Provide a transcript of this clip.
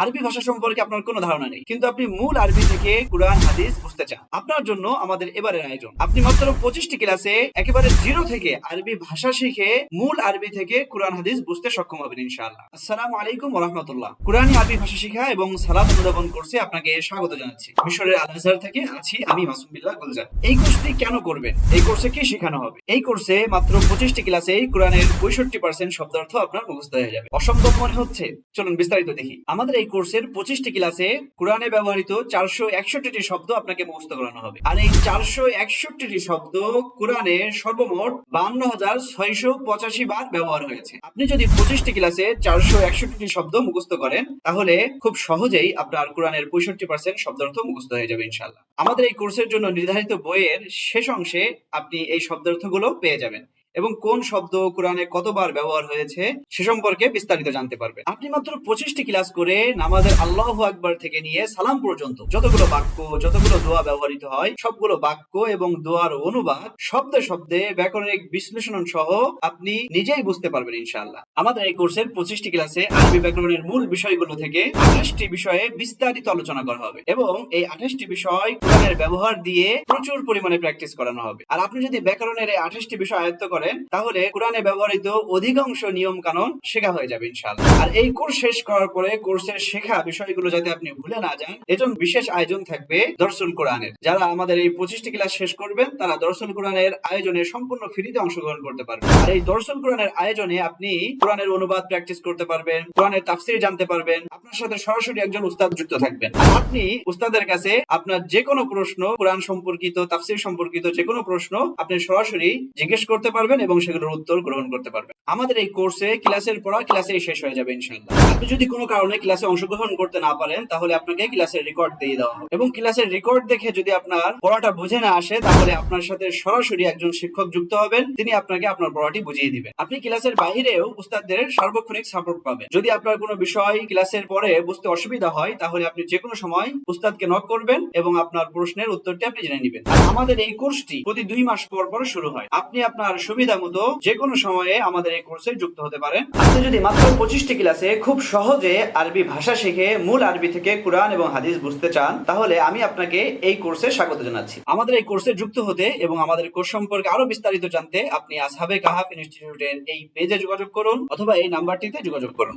আরবি ভাষা সম্পর্কে আপনার কোনো ধারণা নেই। কিন্তু আপনি মূল আরবি থেকে কোরআন, হাদিস বুঝতে চান। আপনার জন্য আমাদের এবারের আয়োজন। আপনি মাত্র পঁচিশটি ক্লাসে একেবারে জিরো থেকে আরবি ভাষা শিখে মূল আরবি থেকে কোরআন, হাদিস বুঝতে সক্ষম হবেন ইনশাআল্লাহ। আসসালামু আলাইকুম রহমতুল্লাহ কোরআনী আরবি ভাষা শিখা এবং সালাত অনুধাবন কোর্সে আপনাকে স্বাগত জানাচ্ছি। মিশরের আল আজহার থেকে আছি আমি মাসুম বিল্লাহ গুলজার। এই কোর্সটি কেন করবেন? এই কোর্সে কি শেখানো হবে? এই কোর্সে মাত্র পঁচিশটি ক্লাসেই কোরআনের পঁয়ষট্টি পার্সেন্ট শব্দার্থ আপনার মুখস্থ হয়ে যাবে। অসম্ভব মনে হচ্ছে? চলুন বিস্তারিত দেখি। আমাদের এই কোর্সের পঁচিশটি ক্লাসে কোরআনে ব্যবহৃত চারশো একষট্টি শব্দ আপনাকে মুখস্থ করানো হবে। আর এই চারশো একষট্টি শব্দ কোরআনে সর্বমোট বান্ন হাজার ছয়শো পঁচাশি বার ব্যবহার হয়েছে। আপনি যদি পঁচিশটি ক্লাসে চারশো একষট্টি শব্দ মুখস্থ করেন, তাহলে খুব সহজেই আপনার কোরআনের পঁয়ষট্টি পার্সেন্ট শব্দার্থ মুখস্থ হয়ে যাবে ইনশাল্লাহ আমাদের এই কোর্সের জন্য নির্ধারিত বইয়ের শেষ অংশে আপনি এই শব্দার্থগুলো পেয়ে যাবেন। এবং কোন শব্দ কোরআনে কতবার ব্যবহার হয়েছে সে সম্পর্কে বিস্তারিত জানতে পারবেন আপনি মাত্র পঁচিশটি ক্লাস করে নামাজের আল্লাহ আকবার থেকে নিয়ে সালাম পর্যন্ত যতগুলো বাক্য, যতগুলো দোয়া ব্যবহৃত হয়, সবগুলো বাক্য এবং দোয়ার অনুবাদ শব্দে শব্দে ব্যাকরণিক বিশ্লেষণ সহ আপনি নিজেই বুঝতে পারবেন ইনশাআল্লাহ। আমাদের এই কোর্সের পঁচিশটি ক্লাসে আরবি ব্যাকরণের মূল বিষয়গুলো থেকে আঠাশটি বিষয়ে বিস্তারিত আলোচনা করা হবে এবং এই আঠাশটি বিষয় কোরআনের ব্যবহার দিয়ে প্রচুর পরিমাণে প্র্যাকটিস করানো হবে। আর আপনি যদি ব্যাকরণের এই আঠাশটি বিষয় আয়ত্ত করেন তাহলে কোরআনে ব্যবহৃত অধিকাংশ নিয়ম কানুন শেখা হয়ে যাবে ইনশাআল্লাহ। আর এই কোর্স শেষ করার পরে কোর্সের শেখা বিষয়গুলো যাতে আপনি ভুলে না যান, এজন্য বিশেষ আয়োজন থাকবে দর্শন কোরআনের। যারা আমাদের এই পঁচিশটি ক্লাস শেষ করবেন, তারা দর্শন কোরআনের আয়োজনে সম্পূর্ণ ফ্রিতে অংশগ্রহণ করতে পারবেন। আর এই দর্শন কোরআনের আয়োজনে আপনি কোরআনের অনুবাদ প্র্যাকটিস করতে পারবেন, কোরআনের তাফসির জানতে পারবেন, আপনার সাথে সরাসরি একজন উস্তাদ যুক্ত থাকবেন। আপনি উস্তাদের কাছে আপনার যে কোনো প্রশ্ন, কোরআন সম্পর্কিত, তাফসির সম্পর্কিত যে কোনো প্রশ্ন আপনি সরাসরি জিজ্ঞেস করতে পারবেন। এবং সেগুলোর উত্তর গ্রহণ করতে পারবেন। আমাদের এই কোর্সে, ক্লাসের পড়া ক্লাসেই শেষ হয়ে যাবে ইনশাআল্লাহ। আপনি যদি কোনো কারণে ক্লাসে অংশগ্রহণ করতে না পারেন, তাহলে আপনাকে ক্লাসের রেকর্ড দিয়ে দেওয়া হবে। এবং ক্লাসের রেকর্ড দেখে যদি আপনার পড়াটা বুঝে না আসে, তাহলে আপনার সাথে সরাসরি একজন শিক্ষক যুক্ত হবেন। তিনি আপনাকে আপনার পড়াটি বুঝিয়ে দিবেন। আপনি ক্লাসের বাহিরেও উস্তাদদের সার্বক্ষণিক সাপোর্ট পাবেন। যদি আপনার কোনো বিষয় ক্লাসের পরে বুঝতে অসুবিধা হয়, তাহলে আপনি যে কোনো সময় উস্তাদকে নক করবেন এবং আপনার প্রশ্নের উত্তরটি আপনি জেনে নেবেন। আমাদের এই কোর্সটি প্রতি দুই মাস পর পর শুরু হয়। আপনি আপনার সুবিধা মতো যে কোনো সময়ে আমাদের এই কোর্সে যুক্ত হতে পারেন। আপনি যদি মাত্র পঁচিশটি ক্লাসে খুব সহজে আরবি ভাষা শিখে মূল আরবি থেকে কোরআন এবং হাদিস বুঝতে চান, তাহলে আমি আপনাকে এই কোর্সে স্বাগত জানাচ্ছি। আমাদের এই কোর্সে যুক্ত হতে এবং আমাদের কোর্স সম্পর্কে আরও বিস্তারিত জানতে আপনি আসহাবে কাহাফ ইনস্টিটিউটের এই পেজে যোগাযোগ করুন অথবা এই নাম্বারটিতে যোগাযোগ করুন।